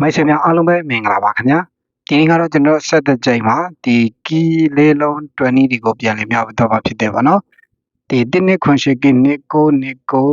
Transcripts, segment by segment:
မိတ်ဆွေများအားလုံးပဲမင်္ဂလာပါခင်ဗျာဒီနေ့ကတော့ကျွန်တော်ဆက်တဲ့ကြိမ်မှာဒီကီလေးလုံး20ဒီကိုပြန်လည်မြောက်တော့မှာဖြစ်တယ်ဗောနော်ဒီတင်းနှစ်ခွန်ရှိကီနှစ်ကိုနှစ်ကို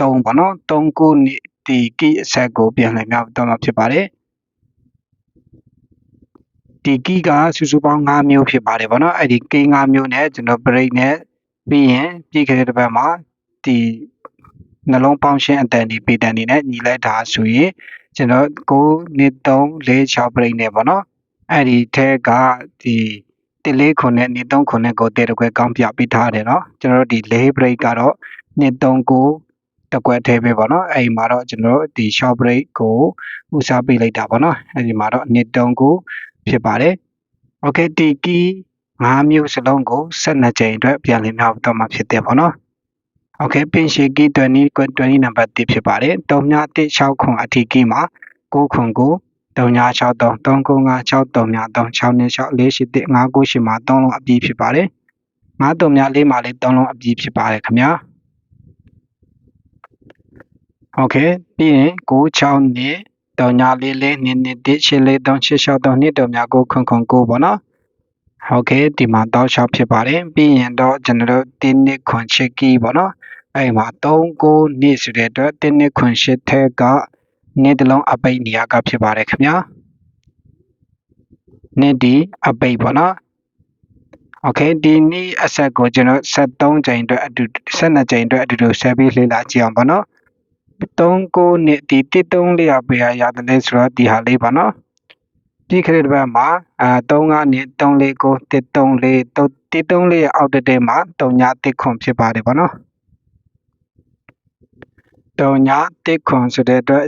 3ဗောနော်3ကိုနှစ်ဒီကီအဆက်ကိုပြန်လည်မြောက်တော့မှာဖြစ်ပါတယ်ဒီကီကစုစုပေါင်း5မျိုးဖြစ်ပါတယ်ဗောနော်အဲ့ဒီကီ5မျိုးနဲ့ကျွန်တော် break နဲ့ပြီးရင်ပြီးခဲ့တဲ့တစ်ပတ်မှာဒီနှလုံးပေါင်းရှင်းအတန်ဒီပေတန်ဒီနဲ့ညီလိုက်တာဆိုရင် ကျွန်တော်9နှစ်3 4 6ပြိနေပေါ့နော်အဲ့ဒီထဲကဒီတလေးခုနဲ့နှစ်3ခုနဲ့ကိုတဲတကွဲကောင်းပြပေးထားတယ်နော်ကျွန်တော်တို့ဒီ4 break ကတော့နှစ်3ကိုတကွက်ထဲပဲပေါ့နော်အဲ့ဒီမှာတော့ကျွန်တော်တို့ဒီ short break ကိုဦးစားပေးလိုက်တာပေါ့နော်အဲ့ဒီမှာတော့နှစ်3ကိုဖြစ်ပါတယ် okay ဒီကီ5မျိုးစလုံးကို12ကြိမ်အတွက်ပြန်လည်မြောက်တော့မှာဖြစ်တယ်ပေါ့နော် โอเคပင်ရှိကီ20 20နံပါတ်1ဖြစ်ပါတယ်3ည1 6ခွန်အထီကီမှာ9ခွန်ကို3ည63 395 63ည3 6နဲ့6 4 8 5 9 8မှာ3လုံးအပြည့်ဖြစ်ပါတယ်9 3ည4မှာလည်း3လုံးအပြည့်ဖြစ်ပါတယ်ခင်ဗျာโอเคပြီးရင်9 6နဲ့3ည4 4 2 2 1 8 4 3 8 6 3 2 3ည9ခွန်ခွန်9ပေါ့နော် ဟုတ်ကဲ့ဒီမှာတောက်လျှောက်ဖြစ်ပါတယ်ပြီးရင်တော့ကျွန်တော်တို့တင်းနှစ်ခွန်ချက်ကီပေါ့နော်အဲ့မှာ39နှစ်ဆိုတဲ့အတွက်တင်းနှစ်ခွန်ရှစ်ထက်ကနှစ်တလုံးအပိတ်နေရာကဖြစ်ပါတယ်ခင်ဗျာနှစ်ဒီအပိတ်ပေါ့နော်โอเคဒီနေ့အဆက်ကိုကျွန်တော်73ကြိမ်အတွက်အတူ12ကြိမ်အတွက်အတူတူဆက်ပြီးလေ့လာကြည့်အောင်ပေါ့နော်39နှစ်ဒီ13လေးရပေးရရတယ်လဲဆိုတော့ဒီဟာလေးပါနော် ပြီးခရစ်ဘက်မှာအာ3ကနေ349 134 134ရဲ့အောက်တက်တဲမှာ3ည1ခွန်ဖြစ်ပါတယ်ဗောနော်3ည1ခွန်ဆိုတဲ့အတွက်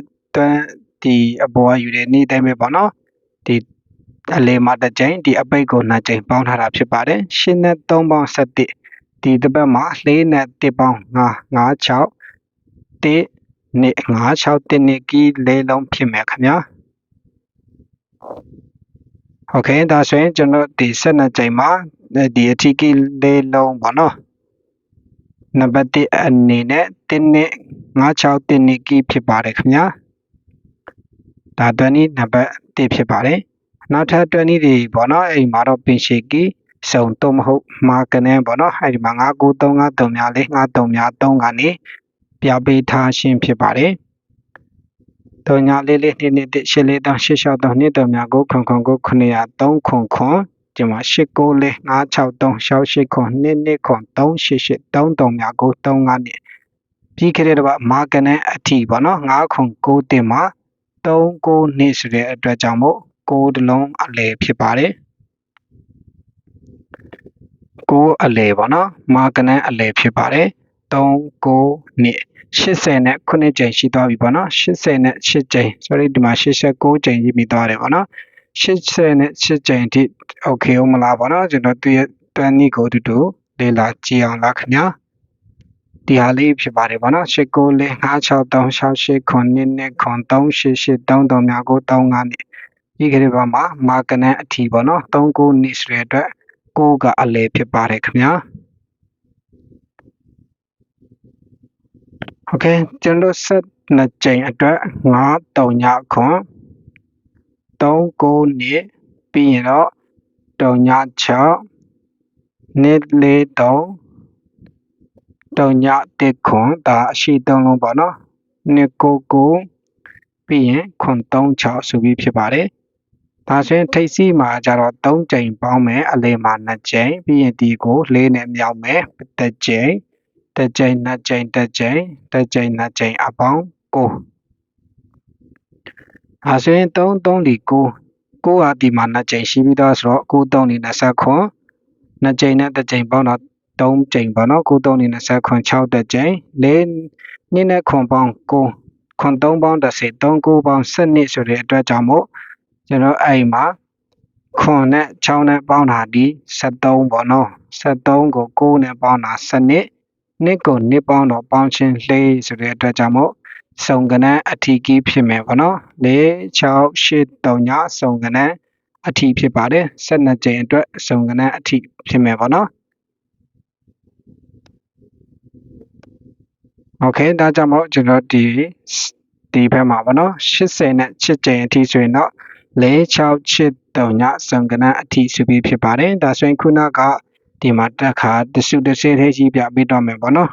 ဒီအပေါ်ကယူတဲ့နေ့တိုင်းပဲဗောနော်ဒီအလေမှာတစ်ကြိမ်ဒီအပိတ်ကိုနှစ်ကြိမ်ပေါင်းထားတာဖြစ်ပါတယ်ရှင်းနဲ့3ပေါင်း7ဒီတစ်ပတ်မှာ4နဲ့1ပေါင်း5 5 6 1နှစ်5 6 1နှစ်ကီးလေးလုံးဖြစ်မယ်ခင်ဗျာ โอเคဒါဆိုရင်ကျွန်တော်ဒီ12ကြိမ်မှာဒီအထီးကီလေးလုံးပေါ့နော်နံပါတ်1အနေနဲ့1နှစ်56တင်နှစ်ကီဖြစ်ပါတယ်ခင်ဗျာဒါတွန်းနီနံပါတ်1ဖြစ်ပါတယ်နောက်ထပ်တွန်းနီတွေပေါ့နော်အဲ့ဒီမှာတော့ပင်ရှီကီစုံတော့မဟုတ်မာကနေပေါ့နော်အဲ့ဒီမှာ99353များလေး53များ3ကနေပြပေးထားခြင်းဖြစ်ပါတယ် တောညာလေးလေးနှစ်နှစ်ရှစ်လေးတောင်းရှစ်ရှောက်တောင်းနှစ်တော်များကိုခွန်ခွန်ကို903ခွန်ခွန်ဒီမှာ89လေး963ရှောက်8ခွန်နှစ်နှစ်ခွန်388 3တုံများကို3ကနေပြီးခဲ့တဲ့တော့မာကနန်အထီပေါ့နော်9ခွန်9တင်မှာ3 9နှစ်ဆိုတဲ့အတွက်ကြောင့်မို့9တလုံးအလဲဖြစ်ပါတယ်9အလဲပေါ့နော်မာကနန်အလဲဖြစ်ပါတယ် 3 9နှစ်80နဲ့9ကြိမ်ရှိသွားပြီပေါ့နော်80နဲ့8ကြိမ် sorry ဒီမှာ89ကြိမ်ရှိပြီးသွားတယ်ပေါ့နော်80နဲ့8ကြိမ်ထိ okay ဟုတ်မလားပေါ့နော်ကျွန်တော်သူရဲ့တန်းနီကိုတူတူလေ့လာကြည့်အောင်လားခင်ဗျာဒီဟာလေးဖြစ်ပါတယ်ပေါ့နော်89လေး5636ခွန်နှစ်နှစ်ခွန်38833များကို35နှစ်ဒီကလေးပါမှာမာကနန်အထီပေါ့နော်39နှစ်ဆိုတဲ့အတွက်ကိုကအလဲဖြစ်ပါတယ်ခင်ဗျာ โอเคကျွန်တော်ဆက်နှစ်ကြိမ်အတွက်9 3ညခွန်3 9နှစ်ပြီးရင်တော့3ည6နှစ်4 3 3ည1ခွန်ဒါအရှိ3လုံးပေါ့နော်နှစ်9 9ပြီးရင်ခွန်3 6ဆိုပြီးဖြစ်ပါတယ်ဒါဆိုရင်ထိပ်စီးမှာကျတော့3ကြိမ်ပေါင်းမယ်အလေမှာ2ကြိမ်ပြီးရင်ဒီကို4နဲ့မြောက်မယ်တစ်ကြိမ် တစ်ကြိမ်နှစ်ကြိမ်တစ်ကြိမ်တစ်ကြိမ်နှစ်ကြိမ်အပေါင်း9အဲဆိုရင်3 3ဒီ9 9ဟာဒီမှာနှစ်ကြိမ်ရှိပြီးသားဆိုတော့9 3ဒီ20ခွန်နှစ်ကြိမ်နဲ့တစ်ကြိမ်ပေါင်းတော့3ကြိမ်ပေါ့နော်9 3ဒီ20ခွန်6တစ်ကြိမ်4နှစ်နဲ့ခွန်ပေါင်း9ခွန်3ပေါင်း30 3 9ပေါင်း12ဆိုတဲ့အတွက်ကြောင့်မို့ကျွန်တော်အဲ့မှာခွန်နဲ့6နဲ့ပေါင်းတာဒီ73ပေါ့နော်73ကို9နဲ့ပေါင်းတာ7 နှစ်ကိုနှစ်ပေါင်းတော့ပေါင်းချင်း၄ဆိုတဲ့အတွက်ကြောင့်မို့စုံကနန်းအထီကီးဖြစ်မယ်ပေါ့နော်၄6 8 3ညစုံကနန်းအထီဖြစ်ပါတယ်12ကြိမ်အတွက်စုံကနန်းအထီဖြစ်မယ်ပေါ့နော်โอเคဒါကြောင့်မို့ကျွန်တော်ဒီတ ဒီဘက်မှာပေါ့နော်80နဲ့7ကြိမ်အထိဆိုရင်တော့4683ညစုံကနန်းအထိဆိုပြီးဖြစ်ပါတယ်ဒါဆိုရင်ခုနက ဒီမှာတက်ခါတစုတစ်စေးသေးကြီးပြပေးတော့မယ်ပေါ့နော်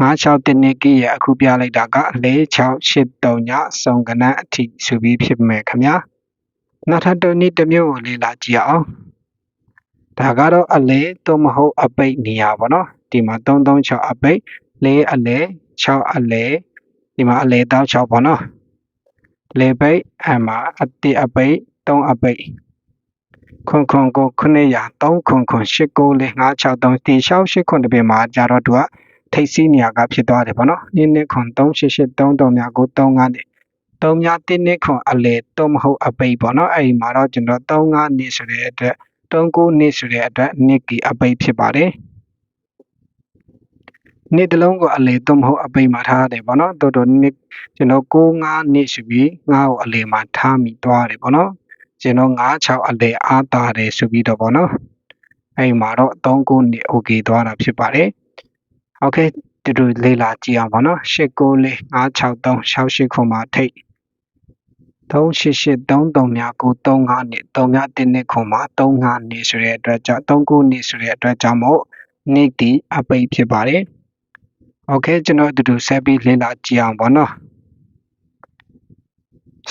96တင်းနေကြီးရဲ့အခုပြလိုက်တာက4683ညစုံကနန်းအထိဆိုပြီးဖြစ်မယ်ခင်ဗျာနောက်ထပ်တစ်နည်းတစ်မျိုးကိုလေ့လာကြည့်အောင်ဒါကတော့အလဲသို့မဟုတ်အပိတ်နေရာပေါ့နော်ဒီမှာ336အပိတ်၄အလဲ6အလဲဒီမှာအလဲတောက်6ပေါ့နော်လေပိတ်အမှာအတိအပိတ်3အပိတ် ခွန်ခွန်ကို900 3ခွန်ခွန်8ကိုလေး963တီ68ခွန်တပင်မှာကြာတော့သူကထိတ်စီးနေရာကဖြစ်သွားတယ်ပေါ့နော်နင်းနစ်ခွန်388 33များကို35နဲ့3များတင်းနစ်ခွန်အလေတော့မဟုတ်အပိတ်ပေါ့နော်အဲ့ဒီမှာတော့ကျွန်တော်35နှစ်ဆိုတဲ့အတွက်39နှစ်ဆိုတဲ့အတွက်နှစ်ကီအပိတ်ဖြစ်ပါတယ်နှစ်တလုံးကိုအလေတော့မဟုတ်အပိတ်မှာထားရတယ်ပေါ့နော်တော်တော်နှစ်ကျွန်တော်9 5နှစ်ဆိုပြီး9ကိုအလေမှာထားမိသွားတယ်ပေါ့နော် ကျွန်တော်96အလဲအားတာတယ်ဆိုပြီးတော့ဗောနော်အဲ့မှာတော့3ခုနေ okay သွားတာဖြစ်ပါတယ် okay တူတူလေးလာကြည့်အောင်ဗောနော်89456368ခုမှာထိတ်3883များကို35နှစ်3များ1နှစ်ခုမှာ35နှစ်ဆိုတဲ့အတွက်ကြောင့်3ခုနှစ်ဆိုတဲ့အတွက်ကြောင့်မို့နေ့ဒီအပိတ်ဖြစ်ပါတယ် okay ကျွန်တော်တူတူဆက်ပြီးလေ့လာကြည့်အောင်ဗောနော်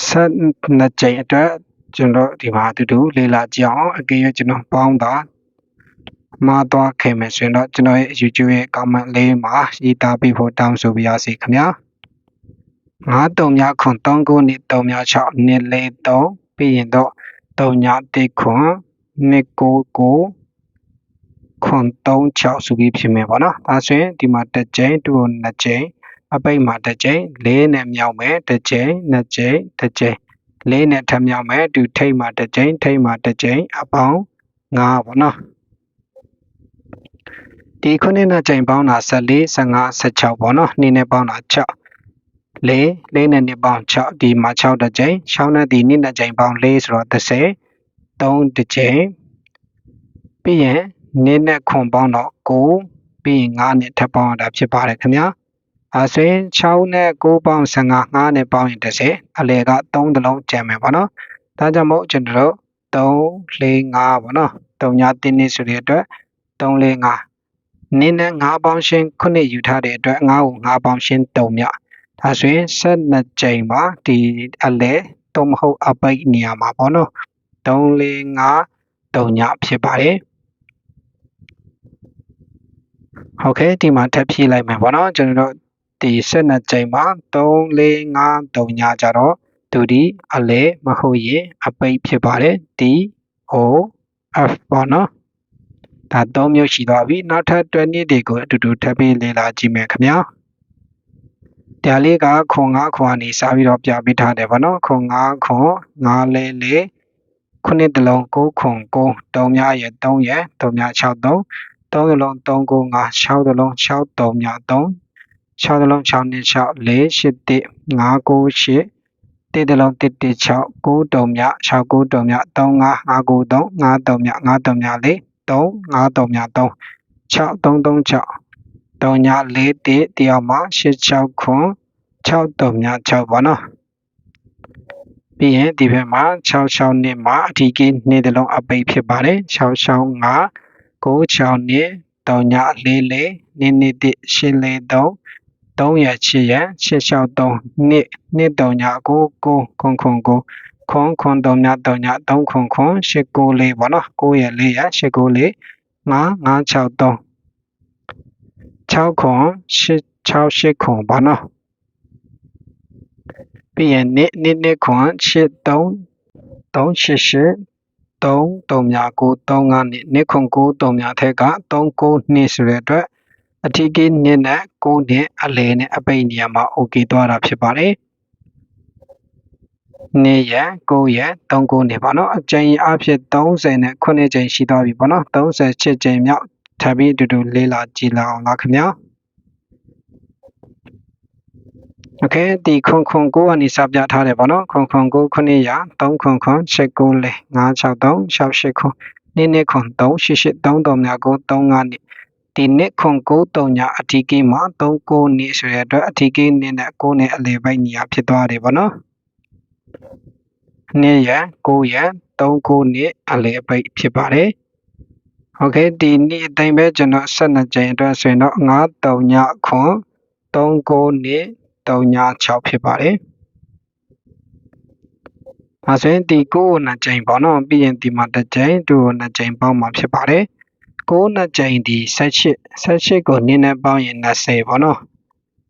ဆက်နှစ်ကြိမ်အတွက် ကျွန်တော်ဒီမှာတူတူလေ့လာကြည့်အောင်အကယ်၍ကျွန်တော်ပေါင်းတာမှားသွားခဲ့မယ်ဆိုရင်တော့ကျွန်တော်ရဲ့ YouTube ရဲ့ comment လေးမှာရေးသားပေးဖို့တောင်းဆိုပါရစေခင်ဗျာ9 3မြခွန်3ခုနှစ်3မြ6နှစ်လေး3ပြီးရင်တော့3ည1ခွန်နှစ်9 9ခွန်3 6ဆိုပြီးဖြစ်မယ်ပေါ့နော်ဒါဆိုရင်ဒီမှာတစ်ကြိမ်တူနှစ်ကြိမ်အပိတ်မှာတစ်ကြိမ်လေးနဲ့မြောက်မယ်တစ်ကြိမ်နှစ်ကြိမ်တစ်ကြိမ် လေးနဲ့ထပ်မြောက်မယ်တူထိတ်မှာတစ်ကြိမ်ထိတ်မှာတစ်ကြိမ်အပေါင်း9ပေါ့နော်ဒီခုနှစ်နဲ့ချိန်ပေါင်းတာ14 15 16ပေါ့နော်နေ့နဲ့ပေါင်းတာ6လေးလေးနဲ့နှစ်ပေါင်း6ဒီမှာ6တစ်ချိန်6နဲ့ဒီနေ့နဲ့ချိန်ပေါင်း4ဆိုတော့30 3တစ်ချိန်ပြီးရင်နေ့နဲ့ခွန်ပေါင်းတော့9ပြီးရင်9နဲ့ထပ်ပေါင်းရတာဖြစ်ပါတယ်ခင်ဗျာ အဲဆိုရင်6နဲ့9ပေါင်း15 9နဲ့ပေါင်းရင်30အလဲက3တလုံးကျန်မယ်ပေါ့နော်ဒါကြောင့်မို့ကျွန်တော်တို့3 4 5ပေါ့နော်3ညတင်းနေဆိုတဲ့အတွက်3 4 5နင်းနဲ့9ပေါင်းရှင်းခုနှစ်ယူထားတဲ့အတွက်9ကို9ပေါင်းရှင်း3မြဒါဆိုရင်12ကြိမ်ပါဒီအလဲတော့မဟုတ်အပိတ်နေရာမှာပေါ့နော်3 4 5 3ညဖြစ်ပါတယ်ဟုတ်ကဲ့ဒီမှာထပ်ဖြည့်လိုက်မယ်ပေါ့နော်ကျွန်တော်တို့ ဒီ12ကြိမ်မှာ3 4 5 3ညကြတော့သူဒီအလဲမဟုတ်ရင်အပိတ်ဖြစ်ပါတယ် D O F ပေါ့နော်ဒါ၃မျိုးရှိသွားပြီနောက်ထပ်တွဲနည်းတွေကိုအတူတူထပ်ပြီးလေ့လာကြည့်မယ်ခင်ဗျာဒါလေးကခွန်9ခွန်ကနေစပြီးတော့ပြပေးထားတယ်ဗောနော်ခွန်9ခွန်9လေးလေးခုနှစ်တလုံး9ခွန်9 3မြရဲ့3ရဲ့3မြ6 3 3ရလုံး3 9 5 6တလုံး6 3မြ3 6တလုံး6နှစ်6 4 8တိ5 9 8တေတလုံး1 1 6 9တုံမြ6 9တုံမြ3 5 5 9 3 5တုံမြ5တုံမြ4 3 5 3မြ3 6 3 3 6 3ည4 1တရားမှာ8 6ခွန်6 3ည6ပါနော်ပြီးရင်ဒီဘက်မှာ6 6နှစ်မှာအထီးကြီးနှစ်တလုံးအပိတ်ဖြစ်ပါတယ်6 6 5 9 6နှစ်3ည4 4နှစ်နှစ်1 8 4 3 3ရ8ရ8 6 3နှစ်နှစ်3ည9 9ခွန်ခွန်9ခွန်ခွန်3ည3ည3ခွန်ခွန်8 9 4ပေါ့နော်9ရ4ရ8 9 4 5 5 6 3 6ခွန်8 6 8ခွန်ပေါ့နော်ပြီးရင်နှစ်နှစ်နှစ်ခွန်8 3 3 8 8 3 3များ9 3 5နှစ်နှစ်ခွန်9 3များထက်က3 9နှစ်ဆိုတဲ့အတွက် အထီးကိနှစ်နဲ့9နှစ်အလဲနဲ့အပိတ်နေရာမှာ okay သွားတာဖြစ်ပါတယ်နေရ9ရ3 9နေပါတော့အကြိမ်အဖြစ်30နဲ့9ကြိမ်ရှိသွားပြီပေါ့နော်38ကြိမ်မြောက်ထပ်ပြီးအတူတူလေးလာကြည့်လာအောင်လားခင်ဗျာโอเคဒီခွန်ခွန်ကိုကနေစပြထားတယ်ပေါ့နော်ခွန်ခွန်ကို900 3ခွန်ခွန်7 9လေ963 68ခွန်နင်းနေခွန်3 88 3 3များကို35နှစ် ဒီနှစ်ခွန်9 3ညအထီးကိမှာ39နှစ်ဆိုတဲ့အတွက်အထီးကိနှစ်နဲ့9နှစ်အလယ်ပိုင်းညီယာဖြစ်သွားတယ်ပေါ့နော်နှစ်ရ9ရ39နှစ်အလယ်ပိုင်းဖြစ်ပါတယ်โอเคဒီနေ့အတိုင်းပဲကျွန်တော်12ကြိမ်အတွက်ဆိုရင်တော့9 3ညခွန်39နှစ်3ည6ဖြစ်ပါတယ်ဒါဆိုရင်ဒီ9ကို2ကြိမ်ပေါ့နော်ပြီးရင်ဒီမှာတစ်ကြိမ်2ကို2ကြိမ်ပေါင်းမှာဖြစ်ပါတယ် 9နှစ်ကြိမ်ဒီ18 18ကိုနည်းနဲ့ပေါင်းရင်20ပေါ့နော်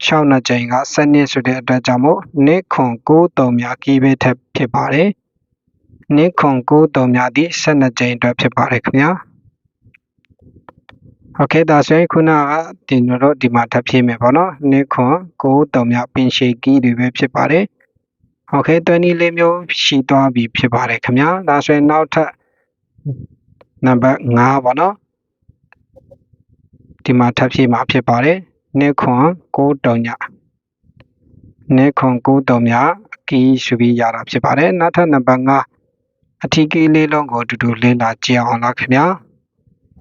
6နှစ်ကြိမ်က12ဆိုတဲ့အတွက်ကြောင့်မို့နှစ်ခွန်9 3များကီးပဲထက်ဖြစ်ပါတယ်နှစ်ခွန်9 3များဒီ12ကြိမ်အတွက်ဖြစ်ပါတယ်ခင်ဗျာโอเคဒါဆိုရင်ခုနကဒီတို့ဒီမှာထပ်ဖြည့်မယ်ပေါ့နော်နှစ်ခွန်9 3များပင်ရှေကီးတွေပဲဖြစ်ပါတယ်โอเค24မျိုးရှိသွားပြီဖြစ်ပါတယ်ခင်ဗျာဒါဆိုရင်နောက်ထပ်နံပါတ်5ပေါ့နော် ဒီမှာထပ်ဖြည့်မှာဖြစ်ပါတယ်နှစ်ခွန်9တုံညနှစ်ခွန်9တုံညကီးဆိုပြီးရတာဖြစ်ပါတယ်နောက်ထပ်နံပါတ်5အထီးကီးလေးလုံးကိုအတူတူလေ့လာကြည့်အောင်လားခင်ဗျာ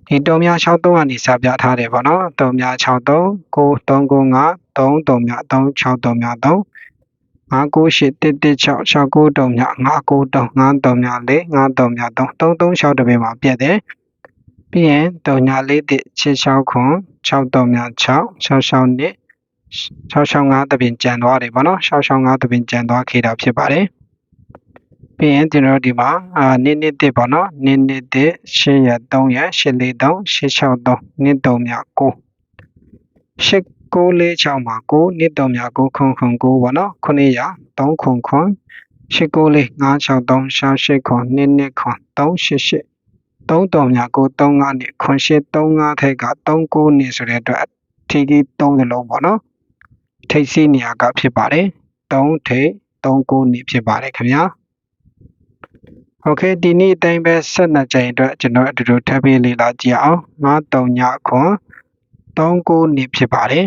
ဒီတုံများ63ကနေစပြထားတယ်ပေါ့နော်တုံများ63 9395 33များ363များ3 598 116 69တုံများ59တုံ53များ4 53များ3 336တပင်မှာပြည့်တယ် ပြီးရင်တုံညာလေးတစ်66ခွန်6တုံများ6 66နှစ်665တပင်ကျန်သွားတယ်ဗောနော်665တပင်ကျန်သွားခဲ့တာဖြစ်ပါတယ်ပြီးရင်ကျွန်တော်ဒီမှာအာနှစ်နှစ်တစ်ပေါ့နော်နှစ်နှစ်တစ်8ရက်3ရက်843 863နှစ်တုံများ9 8 946မှာ9နှစ်တုံများ9ခွန်ခွန်9ပေါ့နော်900 3ခွန်ခွန်894 563 68ခွန်2နှစ်ခွန်388 3တုံများ9 35နှစ်ခွန်8 35ထက်က39နှစ်ဆိုတဲ့အတွက်ထီကြီး3စလုံးပေါ့နော်ထိပ်စီးနေရာကဖြစ်ပါတယ်3ထိပ်39နှစ်ဖြစ်ပါတယ်ခင်ဗျာโอเคဒီနေ့အတိုင်းပဲ12ကြိမ်အတွက်ကျွန်တော်အတူတူထပ်ပြီးလေ့လာကြည့်အောင်9 3ညခွန်39နှစ်ဖြစ်ပါတယ်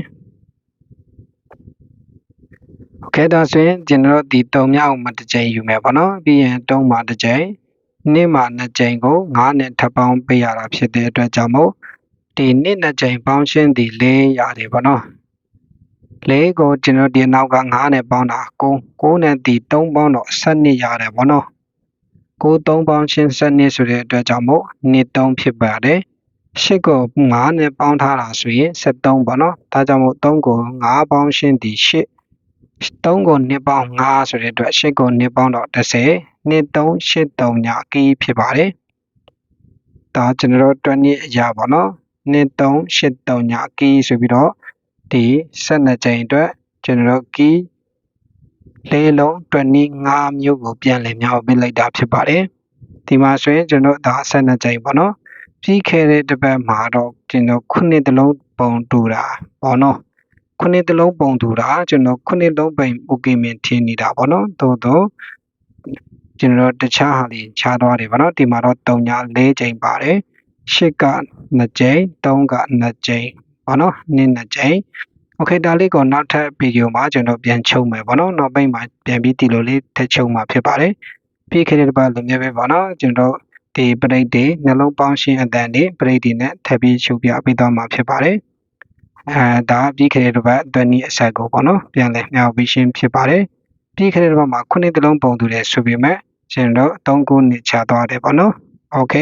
โอเคဒါဆိုရင်ကျွန်တော်ဒီ3မြောက်မှာတစ်ကြိမ်ယူမယ်ပေါ့နော်ပြီးရင်3မှာတစ်ကြိမ် နှစ်မှာ2ကြိမ်ကို9နဲ့ထပ်ပေါင်းပေးရတာဖြစ်တဲ့အတွက်ကြောင့်မို့ဒီနှစ်2ကြိမ်ပေါင်းရှင်းဒီ4ရတယ်ပေါ့နော်4ကိုကျွန်တော်ဒီနောက်က9နဲ့ပေါင်းတာ9 9နဲ့ဒီ3ပေါင်းတော့12ရတယ်ပေါ့နော်9 3ပေါင်းရှင်း12ဆိုတဲ့အတွက်ကြောင့်မို့နှစ်3ဖြစ်ပါတယ်8ကို9နဲ့ပေါင်းထားတာဆိုရင်73ပေါ့နော်ဒါကြောင့်မို့3ကို9ပေါင်းရှင်းဒီ8 3ကို2ပေါင်း5ဆိုတဲ့အတွက်8ကို2ပေါင်းတော့30နှစ်383ညကီးဖြစ်ပါတယ်။ဒါကျွန်တော်တို့20အရာပေါ့နော်။နှစ်383ညကီးဆိုပြီးတော့ဒီ12ကြိမ်အတွက်ကျွန်တော်တို့ကီးလေးလုံး25မျိုးကိုပြန်လည်မြောက်ပေးလိုက်တာဖြစ်ပါတယ်။ဒီမှာဆိုရင်ကျွန်တော်ဒါ12ကြိမ်ပေါ့နော်။ပြီးခဲ့တဲ့တစ်ပတ်မှာတော့ကျွန်တော်ခုနှစ်တလုံးပုံတူတာပေါ့နော်။ ခုနှစ်တလုံးပုံတူတာကျွန်တော်ခုနှစ်လုံးပုံโอเคမင်းထင်နေတာပေါ့နော်။သို့တော့ကျွန်တော်တခြားဟာတွေခြားသွားတယ်ဗောနော်ဒီမှာတော့3ည4ကြိမ်ပါတယ်8က2ကြိမ်3က2ကြိမ်ဗောနော်2 2ကြိမ်โอเคဒါလေးကိုနောက်ထပ်ဗီဒီယိုမှာကျွန်တော်ပြန်ချုပ်မယ်ဗောနော်နောက်ပိုင်းမှာပြန်ပြီးဒီလိုလေးထပ်ချုပ်မှာဖြစ်ပါတယ်ပြီးခဲ့တဲ့တစ်ပတ်လိုမျိုးပဲဗောနော်ကျွန်တော်ဒီပရိတ်တွေနှလုံးပေါင်းရှင်းအတန်တွေပရိတ်တွေနဲ့ထပ်ပြီးချုပ်ပြပေးသွားမှာဖြစ်ပါတယ် အဲဒါပြီးခဲ့တဲ့တစ်ပတ်အတွင်းဤအဆက်ကိုပေါ့နော်ပြန်လည်မျှဝေရှင်းဖြစ်ပါတယ်ပြီးခဲ့တဲ့တစ်ပတ်မှာခုနှစ်တလုံးပုံတူတယ်ဆိုပေမဲ့ကျွန်တော်3ခုနှစ်ချသွားတယ်ပေါ့နော်โอเค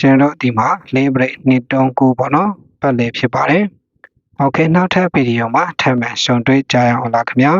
ကျွန်တော်ဒီမှာ lane break နှစ်တုံးကူပေါ့နော်ပတ်လည်ဖြစ်ပါတယ်โอเคနောက်ထပ်ဗီဒီယိုမှာထပ်မံဆုံတွေ့ကြရအောင်လားခင်ဗျာ